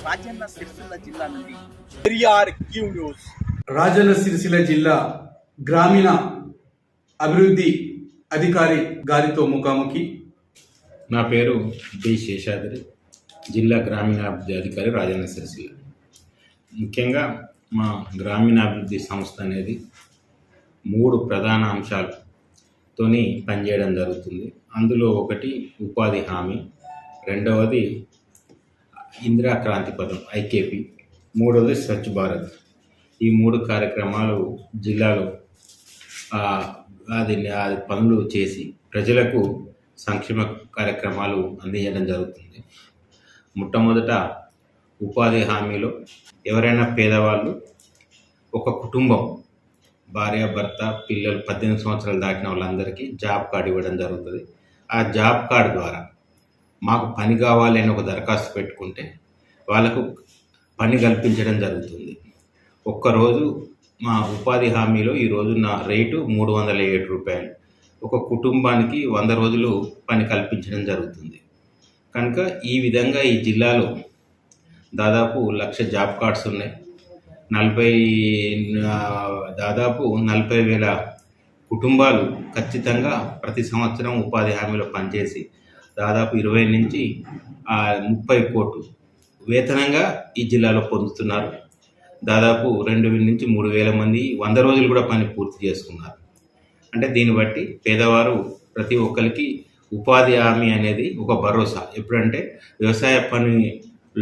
రాజన్న సిరిసిల్ల జిల్లా నుండి. న్యూస్. రాజన్న సిరిసిల్ల జిల్లా గ్రామీణ అభివృద్ధి అధికారి గారితో ముఖాముఖి. నా పేరు బి శేషాద్రి జిల్లా గ్రామీణాభివృద్ధి అధికారి రాజన్న సిరిసిల్ల. ముఖ్యంగా మా గ్రామీణాభివృద్ధి సంస్థ అనేది మూడు ప్రధాన అంశాలతోని పనిచేయడం జరుగుతుంది. అందులో ఒకటి ఉపాధి హామీ రెండవది ఇందిరా క్రాంతి పథం ఐకేపీ. మూడవది స్వచ్ఛ భారత్. ఈ మూడు కార్యక్రమాలు జిల్లాలో అది అది పనులు చేసి ప్రజలకు సంక్షేమ కార్యక్రమాలు అందించడం జరుగుతుంది. మొట్టమొదట ఉపాధి హామీలో ఎవరైనా పేదవాళ్ళు ఒక కుటుంబం భార్య భర్త పిల్లలు పద్దెనిమిది సంవత్సరాలు దాటిన వాళ్ళందరికీ జాబ్ కార్డు ఇవ్వడం జరుగుతుంది. ఆ జాబ్ కార్డు ద్వారా మాకు పని కావాలి అని ఒక దరఖాస్తు పెట్టుకుంటే వాళ్ళకు పని కల్పించడం జరుగుతుంది. ఒక్కరోజు మా ఉపాధి హామీలో ఈరోజు నా రేటు మూడు వందల ఏడు రూపాయలు. ఒక కుటుంబానికి వంద రోజులు పని కల్పించడం జరుగుతుంది. కనుక ఈ విధంగా ఈ జిల్లాలో దాదాపు లక్ష జాబ్ కార్డ్స్ ఉన్నాయి. నలభై దాదాపు నలభై వేల కుటుంబాలు ఖచ్చితంగా ప్రతి సంవత్సరం ఉపాధి హామీలో పనిచేసి దాదాపు ఇరవై నుంచి ముప్పై కోట్లు వేతనంగా ఈ జిల్లాలో పొందుతున్నారు. దాదాపు రెండు వేల నుంచి మూడు వేల మంది వంద రోజులు కూడా పని పూర్తి చేసుకున్నారు. అంటే దీన్ని బట్టి పేదవారు ప్రతి ఒక్కరికి ఉపాధి హామీ అనేది ఒక భరోసా. ఎప్పుడంటే వ్యవసాయ పని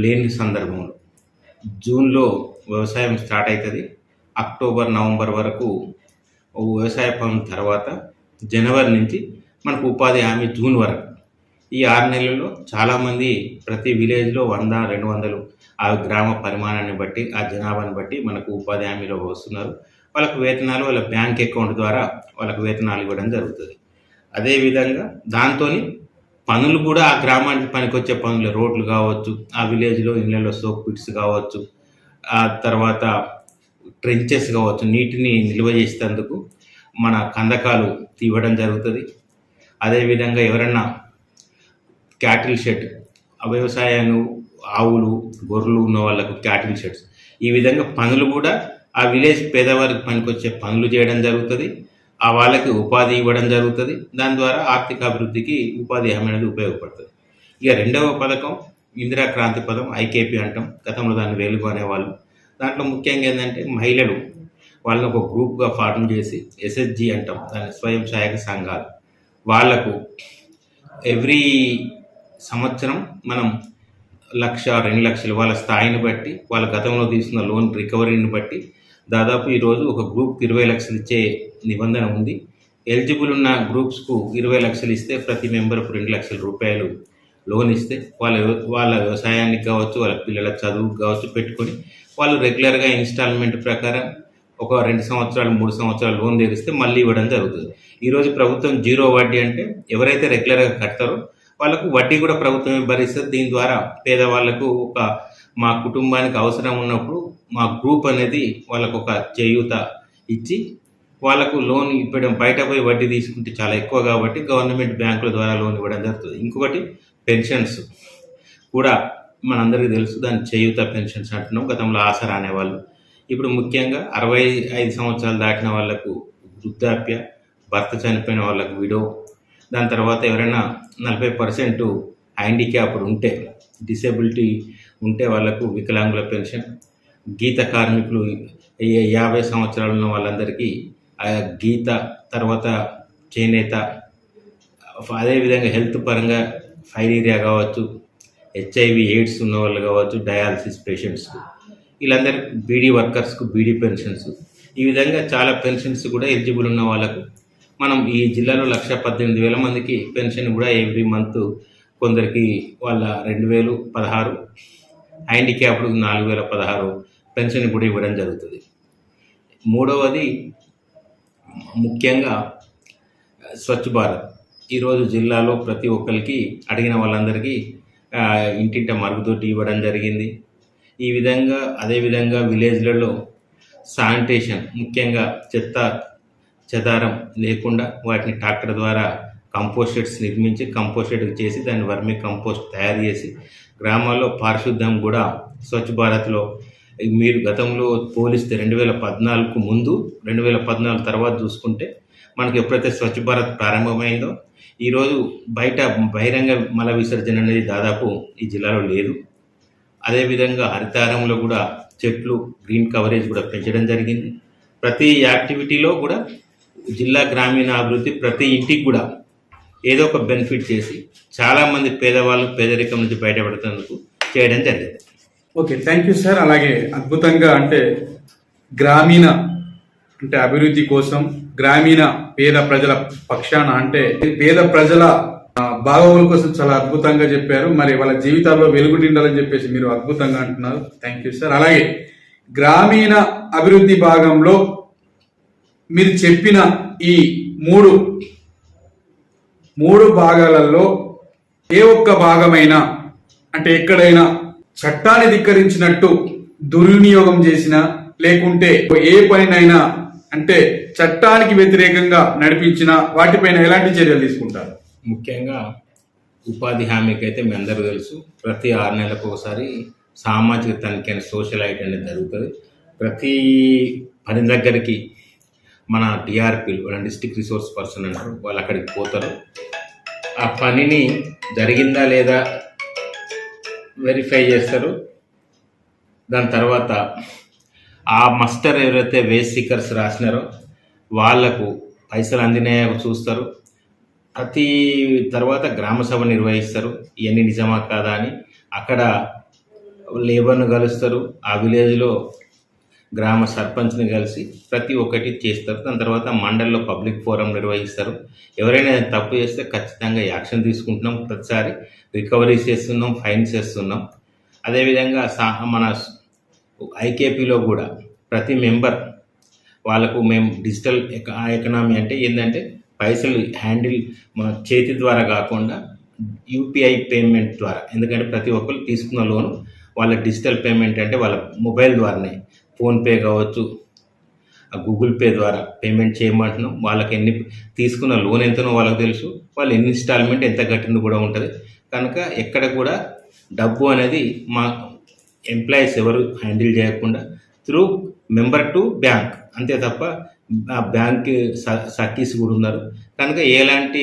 లేని సందర్భంలో. జూన్లో వ్యవసాయం స్టార్ట్ అవుతుంది అక్టోబర్ నవంబర్ వరకు వ్యవసాయ పని తర్వాత జనవరి నుంచి మనకు ఉపాధి హామీ జూన్ వరకు. ఈ ఆరు నెలల్లో చాలామంది ప్రతి విలేజ్లో వంద రెండు వందలు ఆ గ్రామ పరిమాణాన్ని బట్టి ఆ జనాభాని బట్టి మనకు ఉపాధి హామీలో వస్తున్నారు. వాళ్ళకు వేతనాలు వాళ్ళ బ్యాంక్ అకౌంట్ ద్వారా వాళ్ళకు వేతనాలు ఇవ్వడం జరుగుతుంది. అదేవిధంగా దాంతో పనులు కూడా ఆ గ్రామానికి పనికొచ్చే పనులు రోడ్లు కావచ్చు ఆ విలేజ్లో ఇళ్ళలో సోప్ పిట్స్ కావచ్చు ఆ తర్వాత ట్రెంచెస్ కావచ్చు నీటిని నిల్వ చేసేందుకు మన కందకాలు తీవడం జరుగుతుంది. అదేవిధంగా ఎవరన్నా క్యాటిల్ షెడ్. వ్యవసాయాలు ఆవులు గొర్రెలు ఉన్న వాళ్ళకు క్యాటిల్ షెడ్స్. ఈ విధంగా పనులు కూడా ఆ విలేజ్ పేదవారికి పనికొచ్చే పనులు చేయడం జరుగుతుంది. ఆ వాళ్ళకి ఉపాధి ఇవ్వడం జరుగుతుంది. దాని ద్వారా ఆర్థిక అభివృద్ధికి ఉపాధి హామీ అనేది ఉపయోగపడుతుంది. ఇక రెండవ పథకం ఇందిరా క్రాంతి పదం ఐకేపీ అంటాం. గతంలో దాన్ని వెలుగు అనేవాళ్ళు. దాంట్లో ముఖ్యంగా ఏంటంటే మహిళలు వాళ్ళని ఒక గ్రూప్గా ఫార్మ్ చేసి ఎస్ఎస్జి అంటాం. దాని స్వయం సహాయక సంఘాలు. వాళ్ళకు ఎవ్రీ సంవత్సరం మనం లక్ష రెండు లక్షలు వాళ్ళ స్థాయిని బట్టి వాళ్ళ గతంలో తీసుకున్న లోన్ రికవరీని బట్టి దాదాపు ఈరోజు ఒక గ్రూప్ ఇరవై లక్షలు ఇచ్చే నిబంధన ఉంది. ఎలిజిబుల్ ఉన్న గ్రూప్స్కు ఇరవై లక్షలు ఇస్తే ప్రతి మెంబర్కు రెండు లక్షల రూపాయలు లోన్ ఇస్తే వాళ్ళ వాళ్ళ వ్యవసాయానికి కావచ్చు వాళ్ళ పిల్లల చదువుకు కావచ్చు పెట్టుకొని వాళ్ళు రెగ్యులర్గా ఇన్స్టాల్మెంట్ ప్రకారం ఒక రెండు సంవత్సరాలు మూడు సంవత్సరాలు లోన్ తెరిస్తే మళ్ళీ ఇవ్వడం జరుగుతుంది. ఈరోజు ప్రభుత్వం జీరో వడ్డీ అంటే ఎవరైతే రెగ్యులర్గా కడతారో వాళ్ళకు వడ్డీ కూడా ప్రభుత్వమే భరిస్తుంది. దీని ద్వారా పేదవాళ్ళకు ఒక మా కుటుంబానికి అవసరం ఉన్నప్పుడు మా గ్రూప్ అనేది వాళ్ళకు ఒక చేయూత ఇచ్చి వాళ్ళకు లోన్ ఇవ్వడం బయట పోయి వడ్డీ తీసుకుంటే చాలా ఎక్కువ కాబట్టి గవర్నమెంట్ బ్యాంకుల ద్వారా లోన్ ఇవ్వడం జరుగుతుంది. ఇంకొకటి పెన్షన్స్ కూడా మనందరికీ తెలుసు. దాని చేయూత పెన్షన్స్ అంటున్నాం. గతంలో ఆసరా అనేవాళ్ళు ఇప్పుడు ముఖ్యంగా అరవై ఐదు సంవత్సరాలు దాటిన వాళ్ళకు వృద్ధాప్య భర్త చనిపోయిన వాళ్ళకు విడో దాని తర్వాత ఎవరైనా నలభై పర్సెంట్ హ్యాండిక్యాప్డ్ ఉంటే డిసేబిలిటీ ఉంటే వాళ్ళకు వికలాంగుల పెన్షన్ గీత కార్మికులు యాభై సంవత్సరాలు ఉన్న వాళ్ళందరికీ గీత తర్వాత చేనేత అదేవిధంగా హెల్త్ పరంగా ఫైరీరియా కావచ్చు హెచ్ఐవి ఎయిడ్స్ ఉన్న వాళ్ళు కావచ్చు డయాలసిస్ పేషెంట్స్కు వీళ్ళందరికీ బీడీ వర్కర్స్కు బీడీ పెన్షన్స్. ఈ విధంగా చాలా పెన్షన్స్ కూడా ఎలిజిబుల్ ఉన్న వాళ్ళకు మనం ఈ జిల్లాలో లక్ష పద్దెనిమిది వేల మందికి పెన్షన్ కూడా ఎవ్రీ మంత్ కొందరికి వాళ్ళ రెండు వేలు పదహారు హ్యాండిక్యాప్డ్ నాలుగు వేల పదహారు పెన్షన్ కూడా ఇవ్వడం జరుగుతుంది. మూడవది ముఖ్యంగా స్వచ్ఛ భారత్. ఈరోజు జిల్లాలో ప్రతి ఒక్కరికి అడిగిన వాళ్ళందరికీ ఇంటింట మరుగుదొడ్డి ఇవ్వడం జరిగింది. ఈ విధంగా అదేవిధంగా విలేజ్లలో శానిటేషన్ ముఖ్యంగా చెత్త చెదారం లేకుండా వాటిని ట్రాక్టర్ ద్వారా కంపోస్టెడ్స్ నిర్మించి కంపోస్టెడ్ చేసి దాన్ని వర్మి కంపోస్ట్ తయారు చేసి గ్రామాల్లో పారిశుద్ధ్యం కూడా స్వచ్ఛ భారత్లో. మీరు గతంలో పోలిస్తే రెండు వేల పద్నాలుగు ముందు రెండు వేల పద్నాలుగు తర్వాత చూసుకుంటే మనకి ఎప్పుడైతే స్వచ్ఛ భారత్ ప్రారంభమైందో ఈరోజు బయట బహిరంగ మల విసర్జన అనేది దాదాపు ఈ జిల్లాలో లేదు. అదేవిధంగా హరితారంలో కూడా చెట్లు గ్రీన్ కవరేజ్ కూడా పెంచడం జరిగింది. ప్రతి యాక్టివిటీలో కూడా జిల్లా గ్రామీణ అభివృద్ధి ప్రతి ఇంటికి కూడా ఏదో ఒక బెనిఫిట్ చేసి చాలామంది పేదవాళ్ళు పేదరికం నుంచి బయటపడుతున్నందుకు చేయడం జరిగింది. Okay thank you sir. అలాగే అద్భుతంగా అంటే గ్రామీణ అంటే అభివృద్ధి కోసం గ్రామీణ పేద ప్రజల పక్షాన అంటే పేద ప్రజల భాగోగుల కోసం చాలా అద్భుతంగా చెప్పారు. మరి వాళ్ళ జీవితాల్లో వెలుగు నిండాలని చెప్పేసి మీరు అద్భుతంగా అంటున్నారు. Thank you sir. అలాగే గ్రామీణ అభివృద్ధి భాగంలో మీరు చెప్పిన ఈ మూడు మూడు భాగాలలో ఏ ఒక్క భాగమైనా అంటే ఎక్కడైనా చట్టాన్ని ధిక్కరించినట్టు దుర్వినియోగం చేసిన లేకుంటే ఏ పనినైనా అంటే చట్టానికి వ్యతిరేకంగా నడిపించిన వాటిపైన ఎలాంటి చర్యలు తీసుకుంటారు? ముఖ్యంగా ఉపాధి హామీకి అయితే మీ అందరూ తెలుసు. ప్రతి ఆరు నెలలకు ఒకసారి సామాజిక తనిఖీ అని సోషల్ ఐటీ అనేది జరుగుతుంది. ప్రతి పని దగ్గరికి మన టీఆర్పీలు వాళ్ళ డిస్టిక్ రిసోర్స్ పర్సన్ అంటారు వాళ్ళు అక్కడికి పోతారు. ఆ పనిని జరిగిందా లేదా వెరిఫై చేస్తారు. దాని తర్వాత ఆ మస్టర్ ఎవరైతే వేస్ట్ సీకర్స్ రాసినారో వాళ్ళకు పైసలు అందినాయో చూస్తారు. ప్రతి తర్వాత గ్రామసభ నిర్వహిస్తారు. ఇవన్నీ నిజమా కాదా అని అక్కడ లేబర్ను కలుస్తారు. ఆ విలేజ్లో గ్రామ సర్పంచ్ని కలిసి ప్రతి ఒక్కటి చేస్తారు. దాని తర్వాత మండల్లో పబ్లిక్ ఫోరం నిర్వహిస్తారు. ఎవరైనా తప్పు చేస్తే ఖచ్చితంగా యాక్షన్ తీసుకుంటున్నాం. ప్రతిసారి రికవరీస్ చేస్తున్నాం ఫైన్స్ చేస్తున్నాం. అదేవిధంగా సా మన ఐకేపీలో కూడా ప్రతి మెంబర్ వాళ్ళకు మేము డిజిటల్ ఎక- ఎకనామీ అంటే ఏంటంటే పైసలు హ్యాండిల్ మన చేతి ద్వారా కాకుండా యూపీఐ పేమెంట్ ద్వారా. ఎందుకంటే ప్రతి ఒక్కరు తీసుకున్న లోను వాళ్ళ డిజిటల్ పేమెంట్ అంటే వాళ్ళ మొబైల్ ద్వారానే. ఫోన్పే కావచ్చు ఆ గూగుల్ పే ద్వారా పేమెంట్ చేయమంటున్నాం. వాళ్ళకి ఎన్ని తీసుకున్న లోన్ ఎంతనో వాళ్ళకి తెలుసు. వాళ్ళు ఎన్ని ఇన్స్టాల్మెంట్ ఎంత కట్టింది కూడా ఉంటుంది. కనుక ఎక్కడ కూడా డబ్బు అనేది మా ఎంప్లాయీస్ ఎవరు హ్యాండిల్ చేయకుండా త్రూ మెంబర్ టు బ్యాంక్. అంతే తప్ప ఆ బ్యాంక్ సఖీస్ కూడా ఉన్నారు. కనుక ఎలాంటి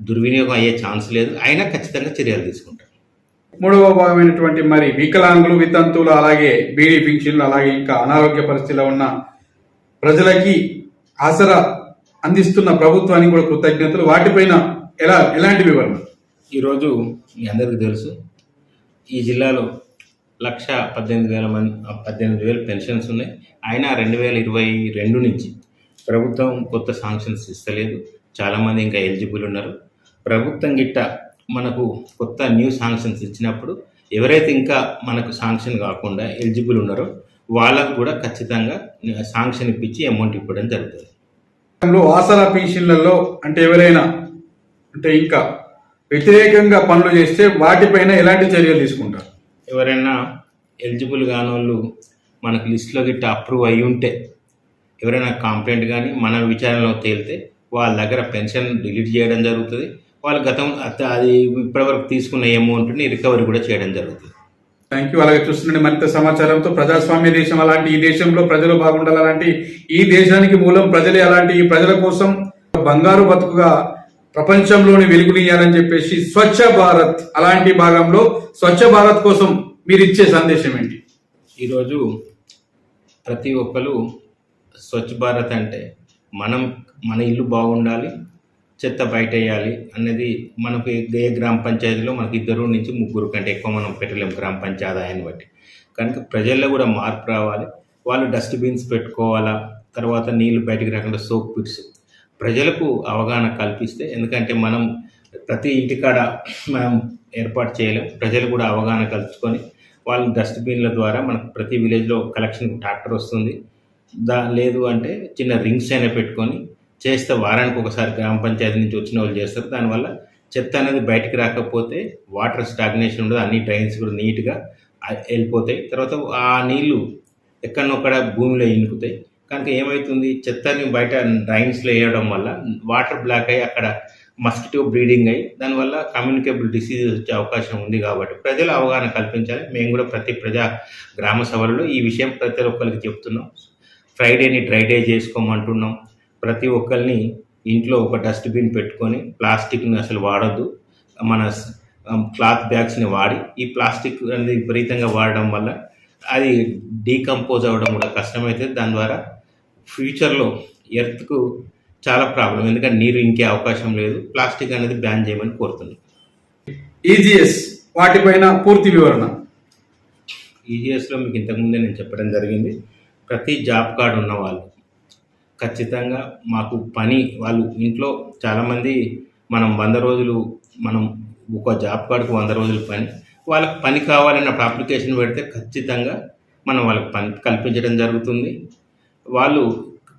దుర్వినియోగం అయ్యే ఛాన్స్ లేదు. అయినా ఖచ్చితంగా చర్యలు తీసుకుంటారు మూడవ భాగమైనటువంటి మరి వికలాంగులు వితంతువులు అలాగే బీడీ పింఛన్లు అలాగే ఇంకా అనారోగ్య పరిస్థితిలో ఉన్న ప్రజలకి ఆసరా అందిస్తున్న ప్రభుత్వానికి కూడా కృతజ్ఞతలు. వాటిపైన ఎలా ఎలాంటి వివరణ? ఈరోజు మీ అందరికీ తెలుసు ఈ జిల్లాలో లక్ష పద్దెనిమిది వేల మంది పద్దెనిమిది వేల పెన్షన్స్ ఉన్నాయి. అయినా రెండు వేల ఇరవై రెండు నుంచి ప్రభుత్వం కొత్త శాంక్షన్స్ ఇస్తలేదు. చాలామంది ఇంకా ఎలిజిబుల్ ఉన్నారు. ప్రభుత్వం గిట్ట మనకు కొత్త న్యూ శాంక్షన్స్ ఇచ్చినప్పుడు ఎవరైతే ఇంకా మనకు శాంక్షన్ కాకుండా ఎలిజిబుల్ ఉన్నారో వాళ్ళకు కూడా ఖచ్చితంగా శాంక్షన్ ఇప్పించి అమౌంట్ ఇవ్వడం జరుగుతుంది. లో ఆసరా పెన్షన్లలో అంటే ఎవరైనా అంటే ఇంకా వ్యతిరేకంగా పనులు చేస్తే వాటిపైన ఎలాంటి చర్యలు తీసుకుంటారు? ఎవరైనా ఎలిజిబుల్ కాని వాళ్ళు మనకు లిస్ట్లో గిట్ట అప్రూవ్ అయి ఉంటే ఎవరైనా కంప్లైంట్ కానీ మన విచారణలో తేలితే వాళ్ళ దగ్గర పెన్షన్ డిలీట్ చేయడం జరుగుతుంది. వాళ్ళ గతం అది ఇప్పటివరకు తీసుకున్న అమౌంట్ని రికవరీ కూడా చేయడం జరుగుతుంది. థ్యాంక్ యూ అలాగే చూస్తుండే మరింత సమాచారంతో ప్రజాస్వామ్య దేశం అలాంటి ఈ దేశంలో ప్రజలు బాగుండాలి అలాంటి ఈ దేశానికి మూలం ప్రజలే అలాంటి ఈ ప్రజల కోసం బంగారు బతుకుగా ప్రపంచంలోని వెలుగునియాలని చెప్పేసి స్వచ్ఛ భారత్ అలాంటి భాగంలో స్వచ్ఛ భారత్ కోసం మీరు ఇచ్చే సందేశం ఏంటి? ఈరోజు ప్రతి ఒక్కరు స్వచ్ఛ భారత్ అంటే మనం మన ఇల్లు బాగుండాలి చెత్త బయట వేయాలి అనేది మనకు ఏ గ్రామ పంచాయతీలో మనకి ఇద్దరు నుంచి ముగ్గురు కంటే ఎక్కువ మనం పెట్టలేము గ్రామ పంచాయతీ ఆదాయాన్ని బట్టి. కనుక ప్రజల్లో కూడా మార్పు రావాలి. వాళ్ళు డస్ట్బిన్స్ పెట్టుకోవాలా? తర్వాత నీళ్ళు బయటికి రాకుండా సోప్ పిట్స్. ప్రజలకు అవగాహన కల్పిస్తే ఎందుకంటే మనం ప్రతి ఇంటికాడ మనం ఏర్పాటు చేయలేం. ప్రజలు కూడా అవగాహన కల్పించుకొని వాళ్ళు డస్ట్బిన్ల ద్వారా మనకు ప్రతి విలేజ్లో కలెక్షన్ ట్రాక్టర్ వస్తుంది. దా లేదు అంటే చిన్న రింగ్స్ అయినా పెట్టుకొని చేస్తే వారానికి ఒకసారి గ్రామ పంచాయతీ నుంచి వచ్చిన వాళ్ళు చేస్తారు. దానివల్ల చెత్త అనేది బయటకు రాకపోతే వాటర్ స్టాగ్నేషన్ ఉండదు. అన్ని డ్రైన్స్ కూడా నీట్గా వెళ్ళిపోతాయి. తర్వాత ఆ నీళ్ళు ఎక్కడనొక్కడ భూమిలో ఇనుకుతాయి. కనుక ఏమవుతుంది చెత్తని బయట డ్రైన్స్లో వేయడం వల్ల వాటర్ బ్లాక్ అయ్యి అక్కడ మస్కిటో బ్రీడింగ్ అయ్యి దానివల్ల కమ్యూనికేబుల్ డిసీజెస్ వచ్చే అవకాశం ఉంది కాబట్టి ప్రజలు అవగాహన కల్పించాలి. మేము కూడా ప్రతి ప్రజా గ్రామ సభలలో ఈ విషయం ప్రతి ఒక్కరికి చెప్తున్నాం. ఫ్రైడేని డ్రై డే చేసుకోమంటున్నాం. ప్రతి ఒక్కరిని ఇంట్లో ఒక డస్ట్బిన్ పెట్టుకొని ప్లాస్టిక్ని అసలు వాడొద్దు. మన క్లాత్ బ్యాగ్స్ని వాడి ఈ ప్లాస్టిక్ అనేది విపరీతంగా వాడడం వల్ల అది డీకంపోజ్ అవ్వడం కూడా కష్టమవుతుంది దాని ద్వారా ఫ్యూచర్లో ఎర్త్కు చాలా ప్రాబ్లం ఎందుకంటే నీరు ఇంకే అవకాశం లేదు. ప్లాస్టిక్ అనేది బ్యాన్ చేయమని కోరుతున్నాం. ఈజీఎస్ వాటిపైన పూర్తి వివరణ. ఈజీఎస్లో మీకు ఇంతకుముందే నేను చెప్పడం జరిగింది. ప్రతి జాబ్ కార్డు ఉన్న వాళ్ళు ఖచ్చితంగా మాకు పని వాళ్ళు ఇంట్లో చాలామంది మనం వంద రోజులు మనం ఒక జాబ్ కార్డుకు వంద రోజులు పని వాళ్ళకి పని కావాలన్నప్పుడు అప్లికేషన్ పెడితే ఖచ్చితంగా మనం వాళ్ళకి పని కల్పించడం జరుగుతుంది. వాళ్ళు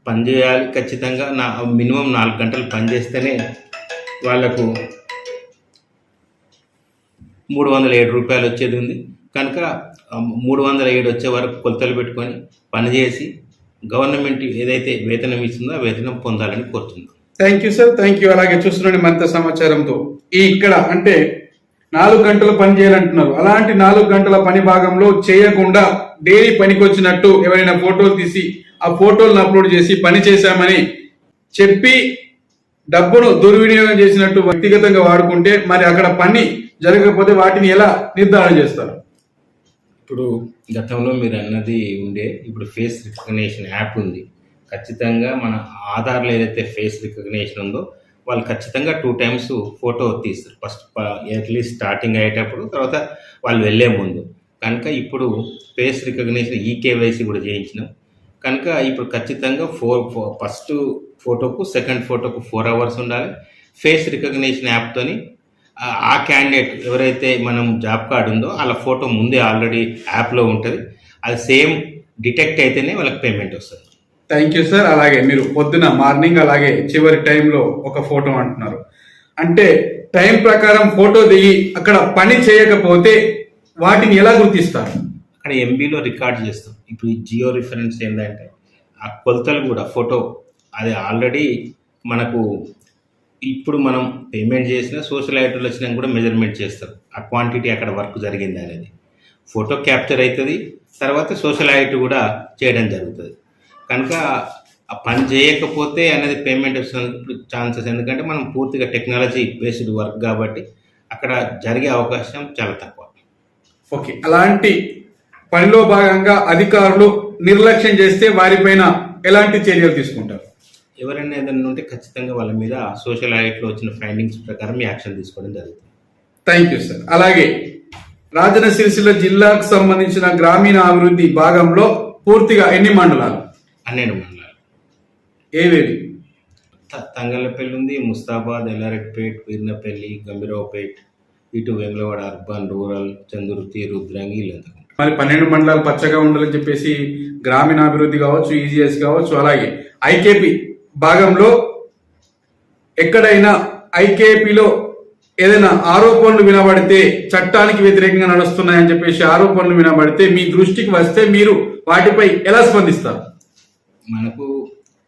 పని చేయాలి ఖచ్చితంగా నా మినిమం నాలుగు గంటలు పని చేస్తేనే వాళ్ళకు మూడు వందల ఏడు రూపాయలు వచ్చేది ఉంది. కనుక మూడు వందల ఏడు వచ్చే వరకు కొలతలు పెట్టుకొని పనిచేసి గవర్నమెంట్ ఏదైతే వేతనం ఇస్తుందో ఆ వేతనం పొందాలని కోరుతున్నాం thank you sir thank you అలాగే చూస్తున్నాను మరింత సమాచారంతో. ఈ ఇక్కడ అంటే నాలుగు గంటలు పని చేయాలంటున్నారు. అలాంటి నాలుగు గంటల పని భాగంలో చేయకుండా డైలీ పనికి వచ్చినట్టు ఎవరైనా ఫోటోలు తీసి ఆ ఫోటోలను అప్లోడ్ చేసి పని చేశామని చెప్పి డబ్బును దుర్వినియోగం చేసినట్టు వ్యక్తిగతంగా వాడుకుంటే మరి అక్కడ పని జరగకపోతే వాటిని ఎలా నిర్ధారణ చేస్తారు? ఇప్పుడు గతంలో మీరు అన్నది ఉండే ఇప్పుడు ఫేస్ రికగ్నేషన్ యాప్ ఉంది. ఖచ్చితంగా మన ఆధార్లో ఏదైతే ఫేస్ రికగ్నేషన్ ఉందో వాళ్ళు ఖచ్చితంగా టూ టైమ్స్ ఫోటో తీస్తారు. ఫస్ట్ ఎట్లీస్ట్ స్టార్టింగ్ అయ్యేటప్పుడు తర్వాత వాళ్ళు వెళ్ళే ముందు. కనుక ఇప్పుడు ఫేస్ రికగ్నేషన్ ఈకేవైసీ కూడా చేయించినాం. కనుక ఇప్పుడు ఖచ్చితంగా ఫోర్ ఫస్ట్ ఫోటోకు సెకండ్ ఫోటోకు ఫోర్ అవర్స్ ఉండాలి. ఫేస్ రికగ్నేషన్ యాప్తోని ఆ- క్యాండిడేట్ ఎవరైతే మనం జాబ్ కార్డు ఉందో వాళ్ళ ఫోటో ముందే ఆల్రెడీ యాప్లో ఉంటుంది. అది సేమ్ డిటెక్ట్ అయితేనే వాళ్ళకి పేమెంట్ వస్తుంది. థ్యాంక్ యూ సార్ అలాగే మీరు పొద్దున మార్నింగ్ అలాగే చివరి టైంలో ఒక ఫోటో అంటున్నారు. అంటే టైం ప్రకారం ఫోటో దిగి అక్కడ పని చేయకపోతే వాటిని ఎలా గుర్తిస్తారు? అక్కడ ఎంబీలో రికార్డ్ చేస్తాం. ఇప్పుడు ఈ జియో రిఫరెన్స్ ఏంటంటే ఆ కొలతలు కూడా ఫోటో అది ఆల్రెడీ మనకు ఇప్పుడు మనం పేమెంట్ చేసిన సోషల్ ఐటర్లు వచ్చినా కూడా మెజర్మెంట్ చేస్తారు. ఆ క్వాంటిటీ అక్కడ వర్క్ జరిగింది అనేది. ఫోటో క్యాప్చర్ అవుతుంది తర్వాత సోషల్ ఐట్ కూడా చేయడం జరుగుతుంది. కనుక ఆ పని చేయకపోతే అనేది పేమెంట్ ఛాన్సెస్ ఎందుకంటే మనం పూర్తిగా టెక్నాలజీ బేస్డ్ వర్క్ కాబట్టి అక్కడ జరిగే అవకాశం చాలా తక్కువ. ఓకే. అలాంటి పనిలో భాగంగా అధికారులు నిర్లక్ష్యం చేస్తే వారిపైన ఎలాంటి చర్యలు తీసుకుంటారు? ఎవరైనా ఏదైనా ఉంటే ఖచ్చితంగా వాళ్ళ మీద సోషల్ ఐట్లో వచ్చిన ఫైండింగ్స్ ప్రకారం యాక్షన్ తీసుకోవడం జరుగుతుంది. Thank you sir. అలాగే రాజన్న సిరిసిల్ల జిల్లాకు సంబంధించిన గ్రామీణ అభివృద్ధి భాగంలో పూర్తిగా ఎన్ని మండలాలు? పన్నెండు మండలాలు. ఏవేవి? తంగళ్ళపల్లి ఉంది ముస్తాబాద్ ఎల్లారెడ్డిపేట్ వీర్నపల్లి గంభీరావుపేట్ ఇటు వేములవాడ అర్బన్ రూరల్ చందుర్తి రుద్రంగి మరి పన్నెండు మండలాలు పచ్చగా ఉండాలని చెప్పేసి గ్రామీణాభివృద్ధి కావచ్చు ఈజీఎస్ కావచ్చు అలాగే ఐకేపీ భాగంలో ఎక్కడైనా ఐకేపీలో ఏదైనా ఆరోపణలు వినబడితే చట్టానికి వ్యతిరేకంగా నడుస్తున్నాయని చెప్పేసి ఆరోపణలు వినబడితే మీ దృష్టికి వస్తే మీరు వాటిపై ఎలా స్పందిస్తారు? మనకు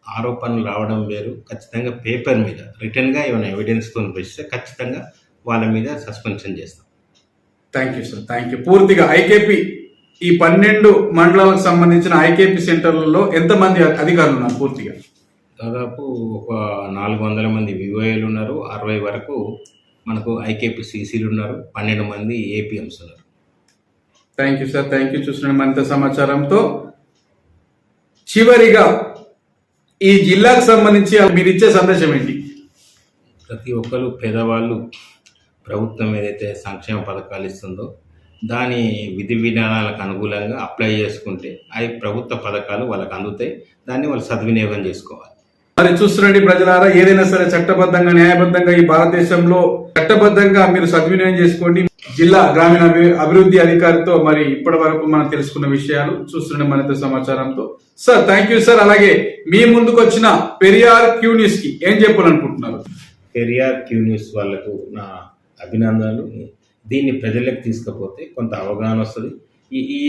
ఆరోపణలు రావడం వేరు. ఖచ్చితంగా పేపర్ మీద రిటర్న్గా ఏమైనా ఎవిడెన్స్తో వస్తే ఖచ్చితంగా వాళ్ళ మీద సస్పెన్షన్ చేస్తాం. Thank you sir thank you పూర్తిగా ఐకేపీ ఈ పన్నెండు మండలాలకు సంబంధించిన ఐకేపీ సెంటర్లలో ఎంతమంది అధికారులు ఉన్నారు? పూర్తిగా. దాదాపు ఒక నాలుగు వందల మంది వివోఏలు ఉన్నారు. అరవై వరకు మనకు ఐకేపీ సీసీలు ఉన్నారు. పన్నెండు మంది ఏపీఎంస్ ఉన్నారు. Thank you sir. Thank you. చూసిన మరింత సమాచారంతో చివరిగా ఈ జిల్లాకు సంబంధించి మీరు ఇచ్చే సందేశం ఏంటి? ప్రతి ఒక్కరు పేదవాళ్ళు ప్రభుత్వం ఏదైతే సంక్షేమ పథకాలు ఇస్తుందో దాని విధి విధానాలకు అనుకూలంగా అప్లై చేసుకుంటే అవి ప్రభుత్వ పథకాలు వాళ్ళకి అందుతాయి. దాన్ని వాళ్ళు సద్వినియోగం చేసుకోవాలి. మరి చూస్తుండండి ప్రజలారా ఏదైనా సరే చట్టబద్ధంగా న్యాయబద్ధంగా ఈ భారతదేశంలో చట్టబద్ధంగా మీరు సద్వినియోగం చేసుకోండి. జిల్లా గ్రామీణ అభివృద్ధి అధికారితో మరి ఇప్పటి వరకు మనం తెలుసుకున్న విషయాలు చూస్తుండే మరింత సమాచారంతో. Sir thank you sir. అలాగే మీ ముందుకు వచ్చిన పెరియార్ క్యూ న్యూస్కి ఏం చెప్పాలనుకుంటున్నారు? పెరియార్ క్యూ న్యూస్ వాళ్ళకు నా అభినందనలు. దీన్ని ప్రజలకు తీసుకపోతే కొంత అవగాహన వస్తుంది. ఈ ఈ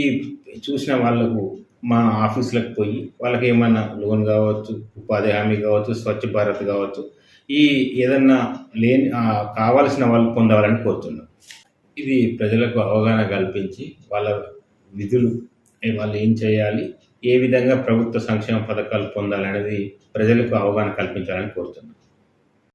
చూసిన వాళ్ళకు మా ఆఫీసులకు పోయి వాళ్ళకి ఏమైనా లోన్ కావచ్చు ఉపాధి హామీ కావచ్చు స్వచ్ఛ భారత్ కావచ్చు ఈ ఏదన్నా లేని కావాల్సిన వాళ్ళు పొందాలని కోరుతున్నాం. ఇది ప్రజలకు అవగాహన కల్పించి వాళ్ళ విధులు వాళ్ళు ఏం చేయాలి ఏ విధంగా ప్రభుత్వ సంక్షేమ పథకాలు పొందాలనేది ప్రజలకు అవగాహన కల్పించాలని కోరుతున్నాం.